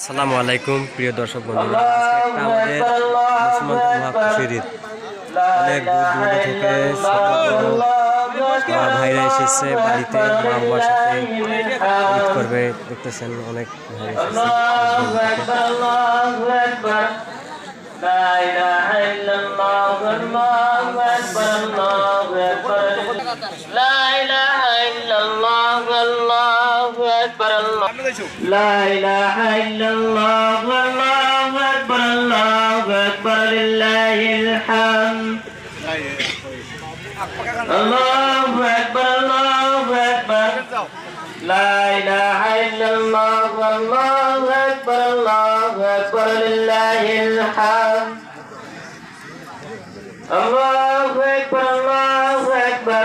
আসসালামু আলাইকুম প্রিয় দর্শক বন্ধুরা। একটা আমাদের মুসলমানদের মহাখুশির ঈদ অনেক দূর দূর থেকে মা ভাইরা এসেছে বাড়িতে মা বাবার সাথে ঈদ করবে। দেখতেছেন অনেক ভাই এসেছে। أكبر الله لا إله إلا الله الله أكبر الله أكبر لله الحمد الله أكبر الله أكبر لا إله إلا الله الله أكبر الله أكبر لله الحمد الله أكبر الله أكبر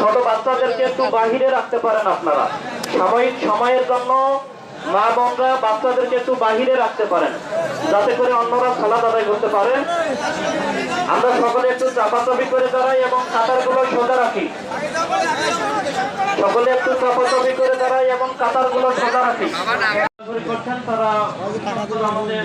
ছোট বাচ্চাদেরকে একটু বাহিরে রাখতে পারেন আপনারা। সাময়িক সময়ের জন্য মা বোনরা বাচ্চাদেরকে একটু বাহিরে রাখতে পারেন, যাতে করে অন্যরা খেলা আদায় করতে পারে আমরা সকলে একটু চাপাচাপি করে দাঁড়াই এবং কাতারগুলো সোজা রাখি। সকলে একটু চাপাচাপি করে দাঁড়াই এবং কাতারগুলো সোজা রাখি। করছেন তারা আমাদের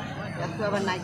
আবার নাইট